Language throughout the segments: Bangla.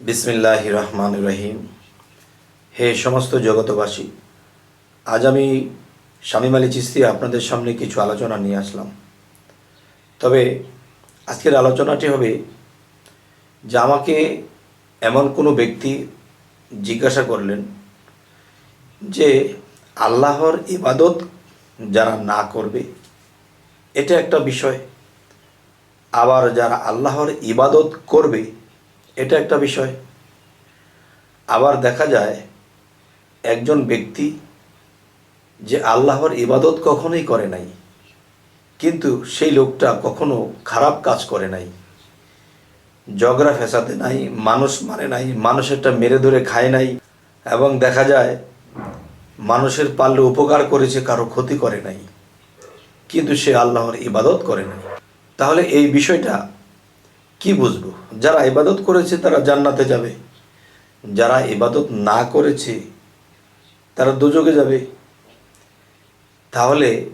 বিসমিল্লাহ রহমান রহিম। হে সমস্ত জগতবাসী আজ আমি শামীম আলী চিস্তি আপনাদের সামনে কিছু আলোচনা নিয়ে আসলাম। তবে আজকের আলোচনাটি হবে যে আমাকে এমন কোনো ব্যক্তি জিজ্ঞাসা করলেন যে আল্লাহর ইবাদত যারা না করবে, এটা একটা বিষয়। আবার যারা আল্লাহর ইবাদত করবে এটা একটা বিষয়। আবার দেখা যায়, একজন ব্যক্তি যে আল্লাহর ইবাদত কখনোই করে নাই, কিন্তু সেই লোকটা কখনো খারাপ কাজ করে নাই। ঝগড়া ফেসাতে নাই, মানুষ মানে নাই, মানুষেরটা মেরে ধরে খায় নাই, এবং দেখা যায়, মানুষের পারলে উপকার করেছে, কারও ক্ষতি করে নাই, কিন্তু সে আল্লাহর ইবাদত করে নাই। তাহলে এই বিষয়টা কি বুঝব? যারা ইবাদত করেছে, তারা জান্নাতে যাবে। যারা ইবাদত না করেছে, তারা দুযোগে যাবে। তাহলে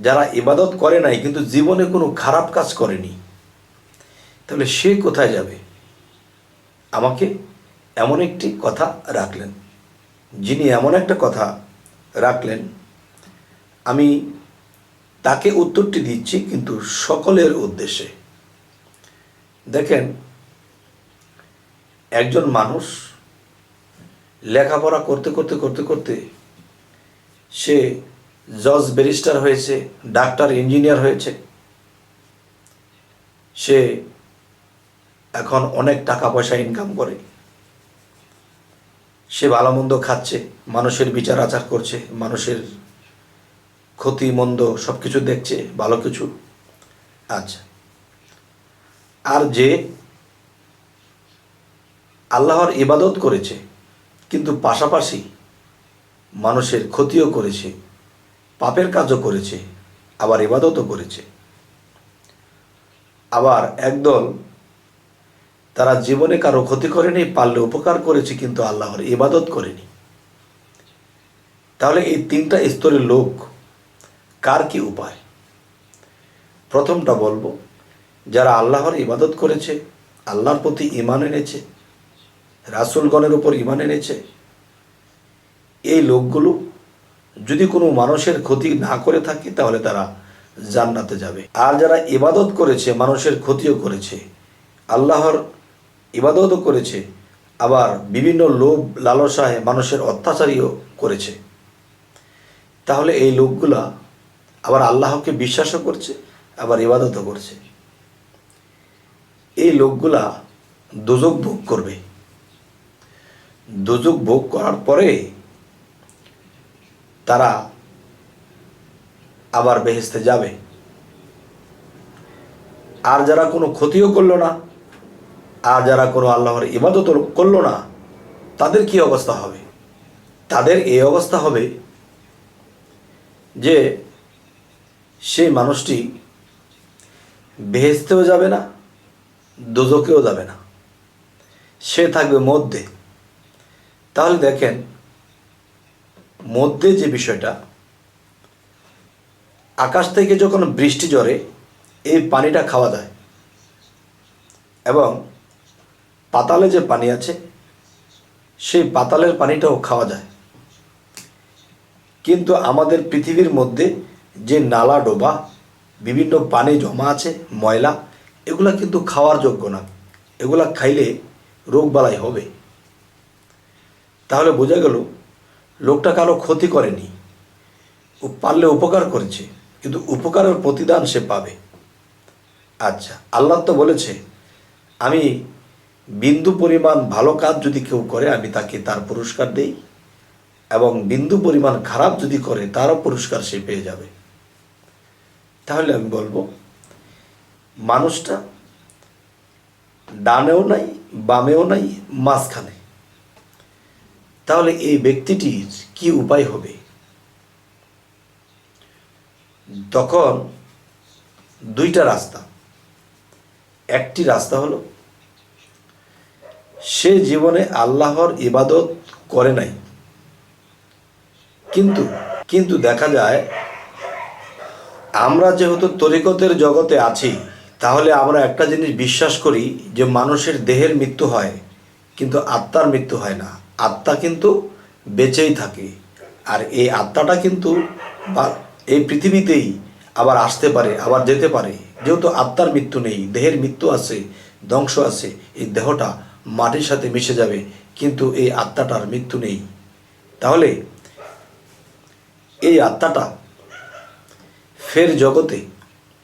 যারা ইবাদত করে নাই, কিন্তু জীবনে কোনো খারাপ কাজ করেনি, তাহলে সে কোথায় যাবে? আমাকে এমন একটি কথা রাখলেন। যিনি এমন একটা কথা রাখলেন, আমি তাকে উত্তরটি দিচ্ছি কিন্তু সকলের উদ্দেশ্যে। দেখেন, একজন মানুষ লেখাপড়া করতে করতে করতে করতে সে জজ ব্যারিস্টার হয়েছে, ডাক্তার, ইঞ্জিনিয়ার হয়েছে। সে এখন অনেক টাকা পয়সা ইনকাম করে। সে ভালো মন্দ খাচ্ছে, মানুষের বিচার আচার করছে, মানুষের ক্ষতি, মন্দ সব কিছু দেখছে, ভালো কিছু। আচ্ছা আর যে আল্লাহর ইবাদত করেছে, কিন্তু পাশাপাশি মানুষের ক্ষতিও করেছে, পাপের কাজও করেছে, আবার ইবাদতও করেছে। আবার একদল তারা জীবনে কারও ক্ষতি করেনি, পারলে উপকার করেছে, কিন্তু আল্লাহর ইবাদত করেনি। তাহলে এই তিনটা স্তরের লোক কার কি উপায়? প্রথমটা বলব যারা আল্লাহর ইবাদত করেছে, আল্লাহর প্রতি ইমান এনেছে, রাসুলগণের উপর ইমান এনেছে, এই লোকগুলো যদি কোনো মানুষের ক্ষতি না করে থাকে, তাহলে তারা জান্নাতে যাবে। আর যারা ইবাদত করেছে, মানুষের ক্ষতিও করেছে, আল্লাহর ইবাদতও করেছে, আবার বিভিন্ন লোভ লালসায় মানুষের অত্যাচারীও করেছে, তাহলে এই লোকগুলা আবার আল্লাহকে বিশ্বাসও করছে, আবার ইবাদতও করছে। এই লোকগুলা দুযোগ ভোগ করবে। দুযোগ ভোগ করার পরে তারা আবার বেহেস্তে যাবে। আর যারা কোনো ক্ষতিও করল না, আর যারা কোনো আল্লাহর ইবাদত করল না, তাদের কি অবস্থা হবে? তাদের এই অবস্থা হবে যে সেই মানুষটি বেহেস্তেও যাবে না দোজকেও যাবে না। সে থাকবে মধ্যে। তাহলে দেখেন, মধ্যে যে বিষয়টা, আকাশ থেকে যখন বৃষ্টি ঝরে, এই পানিটা খাওয়া যায়। এবং পাতালে যে পানি আছে, সেই পাতালের পানিটাও খাওয়া যায়। কিন্তু আমাদের পৃথিবীর মধ্যে যে নালা ডোবা, বিভিন্ন পানি জমা আছে, ময়লা এগুলা কিন্তু খাওয়ার যোগ্য না। এগুলা খাইলে রোগবালাই হবে। তাহলে বোঝা গেল, লোকটা কারও ক্ষতি করেনি। ও পারলে উপকার করেছে, কিন্তু উপকারের প্রতিদান সে পাবে। আচ্ছা আল্লাহ তো বলেছে, আমি বিন্দু পরিমাণ ভালো কাজ যদি কেউ করে, আমি তাকে তার পুরস্কার দেই, এবং বিন্দু পরিমাণ খারাপ যদি করে, তারও পুরস্কার সে পেয়ে যাবে। তাহলে আমি বলব মানুষটা ডানেও নাই, বামেও নাই, মাঝখানে। তাহলে এই ব্যক্তিটির কি উপায় হবে? তখন দুইটা রাস্তা। একটি রাস্তা হলো, সে জীবনে আল্লাহর ইবাদত করে নাই। কিন্তু কিন্তু দেখা যায়, আমরা যেহেতু তরিকতের জগতে আছি তাহলে আমরা একটা জিনিস বিশ্বাস করি যে মানুষের দেহের মৃত্যু হয়, কিন্তু আত্মার মৃত্যু হয় না। আত্মা কিন্তু বেঁচেই থাকে। আর এই আত্মাটা কিন্তু এই পৃথিবীতেই আবার আসতে পারে, আবার যেতে পারে। যেহেতু আত্মার মৃত্যু নেই, দেহের মৃত্যু আছে, ধ্বংস আছে, এই দেহটা মাটির সাথে মিশে যাবে, কিন্তু এই আত্মাটার মৃত্যু নেই। তাহলে এই আত্মাটা ফের জগতে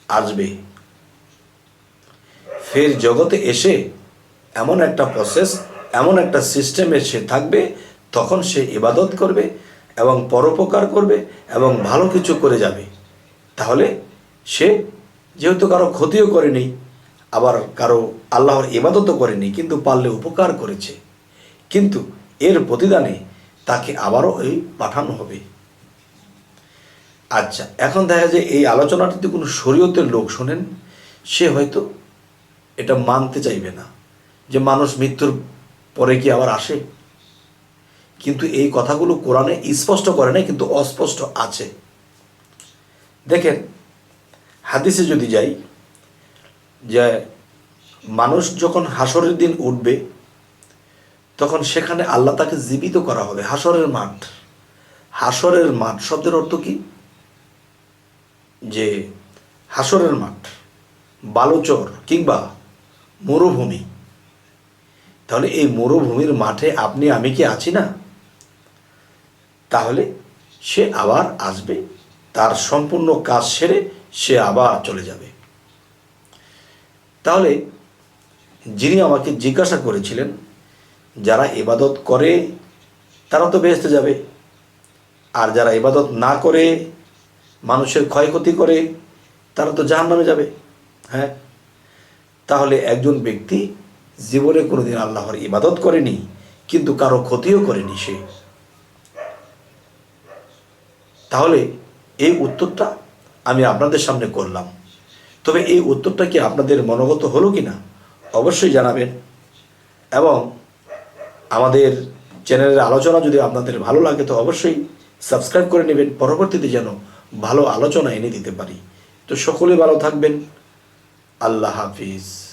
আসবে। ফের জগতে এসে এমন একটা প্রসেস এমন একটা সিস্টেমে সে থাকবে, তখন সে ইবাদত করবে এবং পরোপকার করবে এবং ভালো কিছু করে যাবে। তাহলে সে যেহেতু কারও ক্ষতিও করেনি, আবার কারও আল্লাহর ইবাদতও করেনি, কিন্তু পারলে উপকার করেছে। কিন্তু এর প্রতিদানে তাকে আবারও এই পাঠানো হবে। আচ্ছা এখন দেখা যায় এই আলোচনাটা যদি কোনো শরীয়তের লোক শোনেন, সে হয়তো এটা মানতে চাইবে না যে মানুষ মৃত্যুর পরে কি আবার আসে? কিন্তু এই কথাগুলো কোরআনে স্পষ্ট করে না কিন্তু অস্পষ্ট আছে। দেখেন, হাদিসে যদি যাই, যে মানুষ যখন হাসরের দিন উঠবে, তখন সেখানে আল্লাহ তাকে জীবিত করা হবে। হাসরের মাঠ। হাসরের মাঠ শব্দের অর্থ কি? যে হাসরের মাঠ, বালুচর কিংবা মরুভূমি। তাহলে এই মরুভূমির মাঠে আপনি, আমি কি আছি না? তাহলে সে আবার আসবে, তার সম্পূর্ণ কাজ সেরে সে আবার চলে যাবে। তাহলে যিনি আমাকে জিজ্ঞাসা করেছিলেন, যারা ইবাদত করে, তারা তো বেহেস্তে যাবে। আর যারা ইবাদত না করে, মানুষের ক্ষয়ক্ষতি করে, তারা তো জাহান্নামে যাবে। হ্যাঁ? তাহলে একজন ব্যক্তি জীবনে কোনোদিন আল্লাহর ইবাদত করেনি, কিন্তু কারও ক্ষতিও করেনি সে। তাহলে এই উত্তরটা আমি আপনাদের সামনে করলাম। তবে এই উত্তরটা কি আপনাদের মনোগত হলো কি না অবশ্যই জানাবেন। এবং আমাদের চ্যানেলের আলোচনা যদি আপনাদের ভালো লাগে, তো অবশ্যই সাবস্ক্রাইব করে নেবেন। পরবর্তীতে যেন ভালো আলোচনা এনে দিতে পারি। তো সকলে ভালো থাকবেন। আল্লাহ হাফিজ।